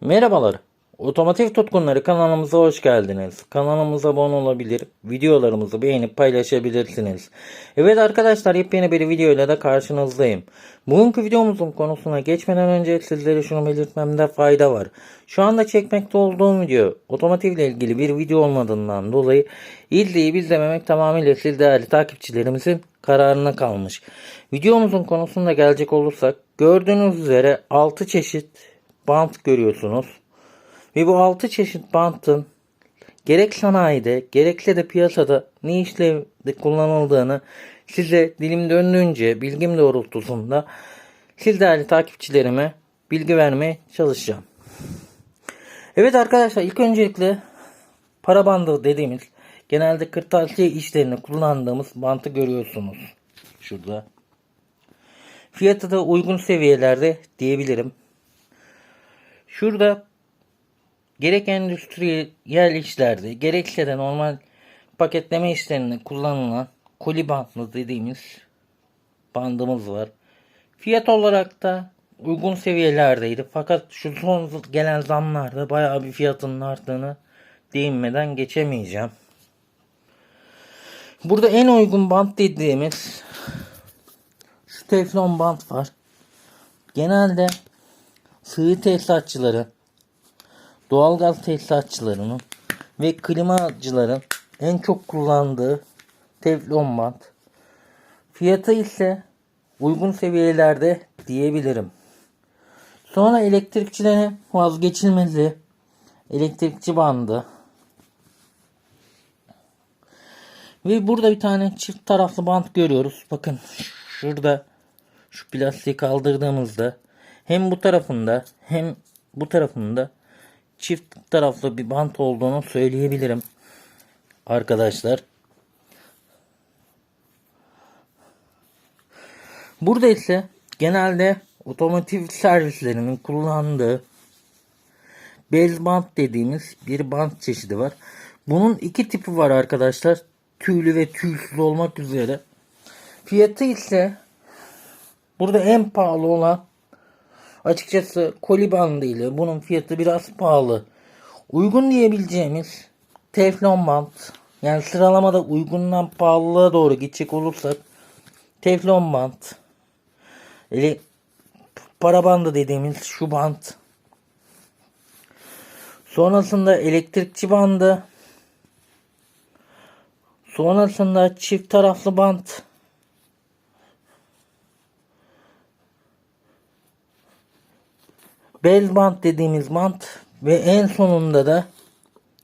Merhabalar. Otomotiv tutkunları kanalımıza hoş geldiniz. Kanalımıza abone olabilir, videolarımızı beğenip paylaşabilirsiniz. Evet arkadaşlar yepyeni bir videoyla da karşınızdayım. Bugünkü videomuzun konusuna geçmeden önce sizlere şunu belirtmemde fayda var. Şu anda çekmekte olduğum video otomotivle ilgili bir video olmadığından dolayı izleyip izlememek tamamıyla siz değerli takipçilerimizin kararına kalmış. Videomuzun konusunda gelecek olursak gördüğünüz üzere 6 çeşit bant görüyorsunuz. Ve bu 6 çeşit bantın gerek sanayide gerekse de piyasada ne işlevde kullanıldığını size dilim döndüğünce bilgim doğrultusunda siz değerli takipçilerime bilgi vermeye çalışacağım. Evet arkadaşlar ilk öncelikle para bandı dediğimiz genelde kırtasiye işlerinde kullandığımız bantı görüyorsunuz. Şurada. Fiyatı da uygun seviyelerde diyebilirim. Şurada gerek endüstriyel işlerde gerekse de normal paketleme işlerinde kullanılan koli bantlı dediğimiz bandımız var. Fiyat olarak da uygun seviyelerdeydi. Fakat şu son gelen zamlarda bayağı bir fiyatının arttığını değinmeden geçemeyeceğim. Burada en uygun bant dediğimiz şu teflon bant var. Genelde sığ tesisatçıların, doğalgaz tesisatçılarının ve klimacıların en çok kullandığı teflon bant. Fiyatı ise uygun seviyelerde diyebilirim. Sonra elektrikçilerin vazgeçilmezi elektrikçi bandı. Ve burada bir tane çift taraflı bant görüyoruz. Bakın şurada şu plastiği kaldırdığımızda hem bu tarafında hem bu tarafında çift taraflı bir bant olduğunu söyleyebilirim. Arkadaşlar. Burada ise genelde otomotiv servislerinin kullandığı bez bant dediğimiz bir bant çeşidi var. Bunun iki tipi var arkadaşlar. Tüylü ve tüysüz olmak üzere. Fiyatı ise burada en pahalı olan açıkçası koli bandı ile bunun fiyatı biraz pahalı. Uygun diyebileceğimiz teflon bant. Yani sıralamada uygundan pahalılığa doğru gidecek olursak teflon bant. Ele, para bandı dediğimiz şu bant. Sonrasında elektrikçi bandı. Sonrasında çift taraflı bant. Bel bant dediğimiz bant ve en sonunda da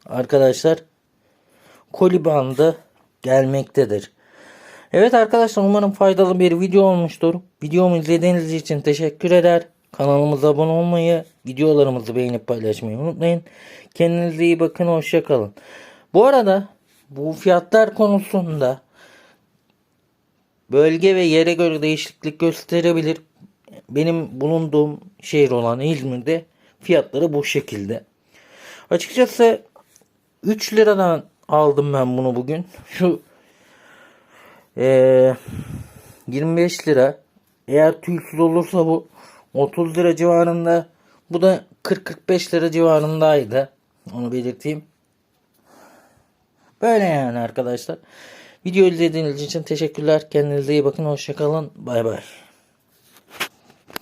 arkadaşlar koli bandı gelmektedir. Evet arkadaşlar umarım faydalı bir video olmuştur. Videomu izlediğiniz için teşekkür eder. Kanalımıza abone olmayı, videolarımızı beğenip paylaşmayı unutmayın. Kendinize iyi bakın, hoşçakalın. Bu arada bu fiyatlar konusunda bölge ve yere göre değişiklik gösterebilir. Benim bulunduğum şehir olan İzmir'de fiyatları bu şekilde. Açıkçası 3 liradan aldım ben bunu bugün. Şu eee 25 lira. Eğer tüysüz olursa bu 30 lira civarında. Bu da 40-45 lira civarındaydı. Onu belirteyim. Böyle yani arkadaşlar. Video izlediğiniz için teşekkürler. Kendinize iyi bakın. Hoşçakalın. Bay bay.